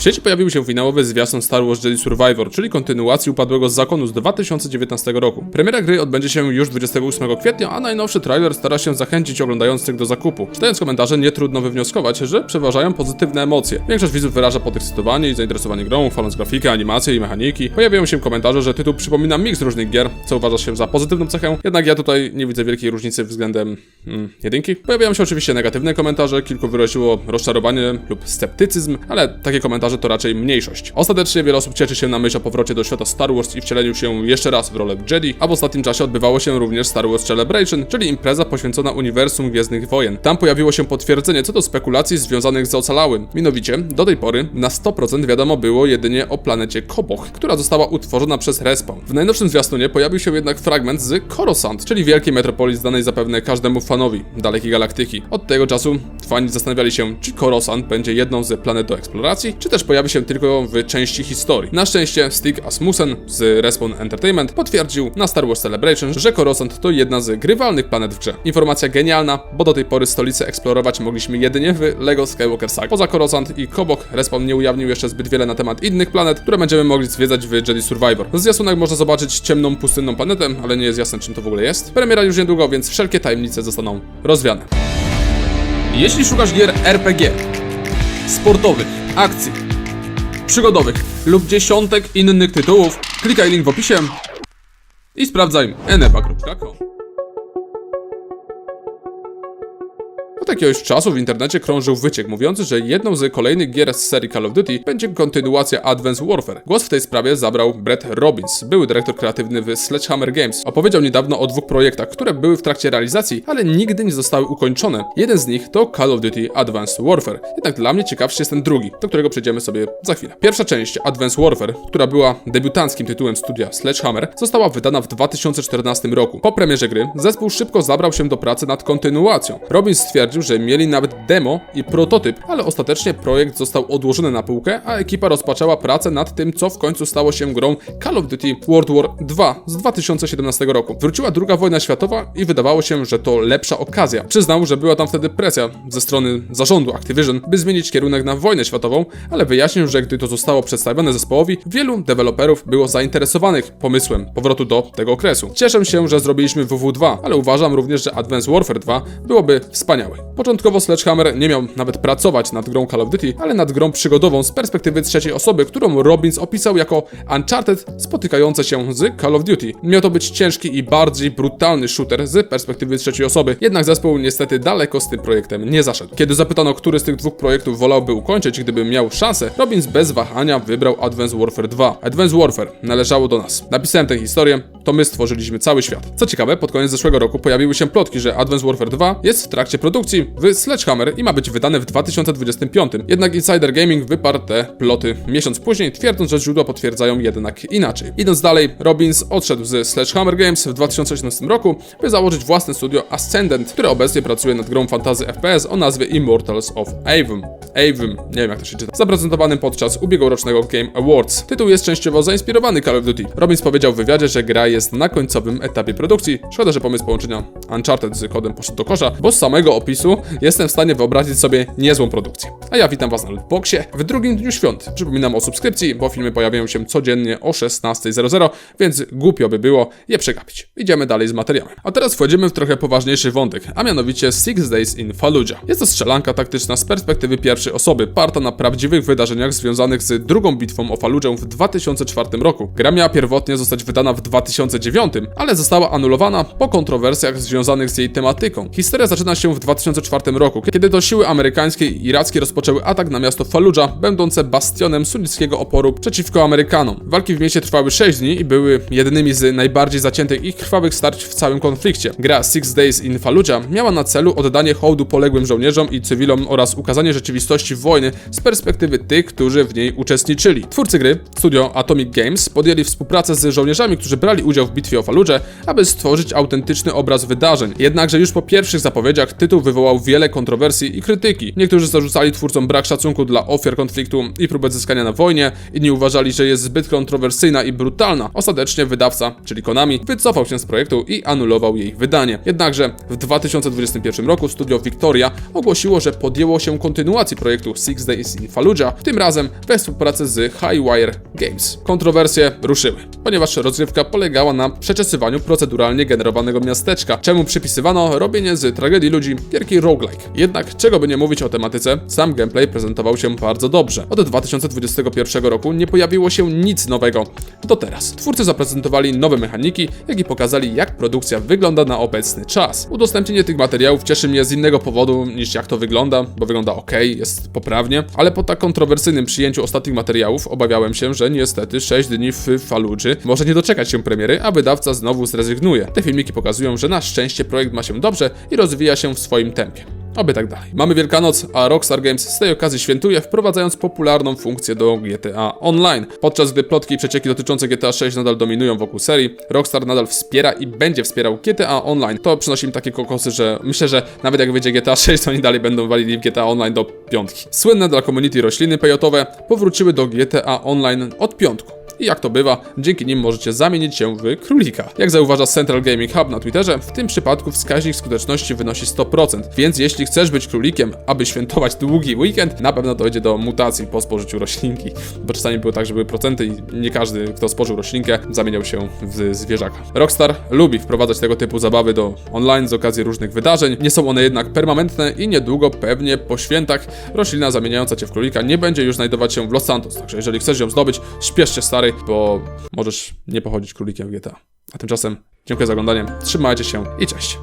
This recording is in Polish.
W sieci pojawił się finałowy zwiastun Star Wars Jedi Survivor, czyli kontynuacji upadłego z zakonu z 2019 roku. Premiera gry odbędzie się już 28 kwietnia, a najnowszy trailer stara się zachęcić oglądających do zakupu. Czytając komentarze nie trudno wywnioskować, że przeważają pozytywne emocje. Większość widzów wyraża podekscytowanie i zainteresowanie grą, chwaląc grafikę, animacje i mechaniki. Pojawiają się komentarze, że tytuł przypomina miks różnych gier, co uważa się za pozytywną cechę, jednak ja tutaj nie widzę wielkiej różnicy względem jedynki. Pojawiają się oczywiście negatywne komentarze, kilku wyraziło rozczarowanie lub sceptycyzm, ale takie komentarze to raczej mniejszość. Ostatecznie wiele osób cieszy się na myśl o powrocie do świata Star Wars i wcieleniu się jeszcze raz w rolę Jedi, a w ostatnim czasie odbywało się również Star Wars Celebration, czyli impreza poświęcona uniwersum Gwiezdnych Wojen. Tam pojawiło się potwierdzenie co do spekulacji związanych z ocalałym. Mianowicie, do tej pory na 100% wiadomo było jedynie o planecie Koboch, która została utworzona przez Respawn. W najnowszym zwiastunie pojawił się jednak fragment z Coruscant, czyli wielkiej metropolii znanej zapewne każdemu fanowi dalekiej galaktyki. Od tego czasu fani zastanawiali się, czy Coruscant będzie jedną z planet do eksploracji, czy też pojawi się tylko w części historii. Na szczęście Stig Asmussen z Respawn Entertainment potwierdził na Star Wars Celebration, że Coruscant to jedna z grywalnych planet w grze. Informacja genialna, bo do tej pory stolicę eksplorować mogliśmy jedynie w LEGO Skywalker Saga. Poza Coruscant i Kobok, Respawn nie ujawnił jeszcze zbyt wiele na temat innych planet, które będziemy mogli zwiedzać w Jedi Survivor. W zwiastunach można zobaczyć ciemną, pustynną planetę, ale nie jest jasne czym to w ogóle jest. Premiera już niedługo, więc wszelkie tajemnice zostaną rozwiane. Jeśli szukasz gier RPG, sportowych, akcji, przygodowych lub dziesiątek innych tytułów, klikaj link w opisie i sprawdzaj enepa.com. jakiegoś czasu w internecie krążył wyciek mówiący, że jedną z kolejnych gier z serii Call of Duty będzie kontynuacja Advanced Warfare. Głos w tej sprawie zabrał Brett Robbins, były dyrektor kreatywny w Sledgehammer Games. Opowiedział niedawno o dwóch projektach, które były w trakcie realizacji, ale nigdy nie zostały ukończone. Jeden z nich to Call of Duty Advanced Warfare. Jednak dla mnie ciekawszy jest ten drugi, do którego przejdziemy sobie za chwilę. Pierwsza część Advanced Warfare, która była debiutanckim tytułem studia Sledgehammer, została wydana w 2014 roku. Po premierze gry zespół szybko zabrał się do pracy nad kontynuacją. Robbins stwierdził, że mieli nawet demo i prototyp, ale ostatecznie projekt został odłożony na półkę, a ekipa rozpoczęła pracę nad tym, co w końcu stało się grą Call of Duty World War II z 2017 roku. Wróciła druga wojna światowa i wydawało się, że to lepsza okazja. Przyznał, że była tam wtedy presja ze strony zarządu Activision, by zmienić kierunek na wojnę światową, ale wyjaśnił, że gdy to zostało przedstawione zespołowi, wielu deweloperów było zainteresowanych pomysłem powrotu do tego okresu. Cieszę się, że zrobiliśmy WW2, ale uważam również, że Advanced Warfare 2 byłoby wspaniałe. Początkowo Sledgehammer nie miał nawet pracować nad grą Call of Duty, ale nad grą przygodową z perspektywy trzeciej osoby, którą Robbins opisał jako Uncharted spotykające się z Call of Duty. Miał to być ciężki i bardziej brutalny shooter z perspektywy trzeciej osoby, jednak zespół niestety daleko z tym projektem nie zaszedł. Kiedy zapytano, który z tych dwóch projektów wolałby ukończyć, gdyby miał szansę, Robbins bez wahania wybrał Advanced Warfare 2. Advanced Warfare należało do nas. Napisałem tę historię, to my stworzyliśmy cały świat. Co ciekawe, pod koniec zeszłego roku pojawiły się plotki, że Advanced Warfare 2 jest w trakcie produkcji w Sledgehammer i ma być wydane w 2025. Jednak Insider Gaming wyparł te ploty miesiąc później, twierdząc, że źródła potwierdzają jednak inaczej. Idąc dalej, Robbins odszedł ze Sledgehammer Games w 2018 roku, by założyć własne studio Ascendant, które obecnie pracuje nad grą fantazy FPS o nazwie Immortals of Avum. Avum, nie wiem jak to się czyta, zaprezentowanym podczas ubiegłorocznego Game Awards. Tytuł jest częściowo zainspirowany Call of Duty. Robbins powiedział w wywiadzie, że gra jest na końcowym etapie produkcji. Szkoda, że pomysł połączenia Uncharted z kodem poszedł do kosza, bo z samego opisu jestem w stanie wyobrazić sobie niezłą produkcję. A ja witam Was na Lootboxie w drugim dniu świąt. Przypominam o subskrypcji, bo filmy pojawiają się codziennie o 16.00, więc głupio by było je przegapić. Idziemy dalej z materiałem. A teraz wchodzimy w trochę poważniejszy wątek, a mianowicie Six Days in Fallujah. Jest to strzelanka taktyczna z perspektywy pierwszej osoby, parta na prawdziwych wydarzeniach związanych z drugą bitwą o Fallujah w 2004 roku. Gra miała pierwotnie zostać wydana w 2009, ale została anulowana po kontrowersjach związanych z jej tematyką. Historia zaczyna się w 2004 roku, kiedy to siły amerykańskie i irackie rozpoczęły atak na miasto Fallujah, będące bastionem sunnickiego oporu przeciwko Amerykanom. Walki w mieście trwały 6 dni i były jednymi z najbardziej zaciętych i krwawych starć w całym konflikcie. Gra Six Days in Fallujah miała na celu oddanie hołdu poległym żołnierzom i cywilom oraz ukazanie rzeczywistości wojny z perspektywy tych, którzy w niej uczestniczyli. Twórcy gry, studio Atomic Games, podjęli współpracę z żołnierzami, którzy brali udział w bitwie o Fallujah, aby stworzyć autentyczny obraz wydarzeń. Jednakże już po pierwszych zapowiedziach tytuł wywołał wywołał wiele kontrowersji i krytyki. Niektórzy zarzucali twórcom brak szacunku dla ofiar konfliktu i próbę zyskania na wojnie, inni uważali, że jest zbyt kontrowersyjna i brutalna. Ostatecznie wydawca, czyli Konami, wycofał się z projektu i anulował jej wydanie. Jednakże w 2021 roku studio Victoria ogłosiło, że podjęło się kontynuacji projektu Six Days in Fallujah, tym razem we współpracy z Highwire Games. Kontrowersje ruszyły, ponieważ rozgrywka polegała na przeczesywaniu proceduralnie generowanego miasteczka, czemu przypisywano robienie z tragedii ludzi roguelike. Jednak, czego by nie mówić o tematyce, sam gameplay prezentował się bardzo dobrze. Od 2021 roku nie pojawiło się nic nowego do teraz. Twórcy zaprezentowali nowe mechaniki, jak i pokazali, jak produkcja wygląda na obecny czas. Udostępnienie tych materiałów cieszy mnie z innego powodu niż jak to wygląda, bo wygląda ok, jest poprawnie, ale po tak kontrowersyjnym przyjęciu ostatnich materiałów obawiałem się, że niestety 6 dni w Faludży może nie doczekać się premiery, a wydawca znowu zrezygnuje. Te filmiki pokazują, że na szczęście projekt ma się dobrze i rozwija się w swoim tempie. Oby tak dalej. Mamy Wielkanoc, a Rockstar Games z tej okazji świętuje, wprowadzając popularną funkcję do GTA Online. Podczas gdy plotki i przecieki dotyczące GTA 6 nadal dominują wokół serii, Rockstar nadal wspiera i będzie wspierał GTA Online. To przynosi im takie kokosy, że myślę, że nawet jak wyjdzie GTA 6, to oni dalej będą walili w GTA Online do piątki. Słynne dla community rośliny pejotowe powróciły do GTA Online od piątku. I jak to bywa, dzięki nim możecie zamienić się w królika. Jak zauważa Central Gaming Hub na Twitterze, w tym przypadku wskaźnik skuteczności wynosi 100%, więc jeśli chcesz być królikiem, aby świętować długi weekend, na pewno dojdzie do mutacji po spożyciu roślinki. Bo czasami było tak, że były procenty i nie każdy, kto spożył roślinkę, zamieniał się w zwierzaka. Rockstar lubi wprowadzać tego typu zabawy do online z okazji różnych wydarzeń. Nie są one jednak permanentne i niedługo, pewnie po świętach, roślina zamieniająca cię w królika nie będzie już znajdować się w Los Santos. Także jeżeli chcesz ją zdobyć, śpiesz się stary, bo możesz nie pochodzić królikiem w GTA. A tymczasem dziękuję za oglądanie, trzymajcie się i cześć.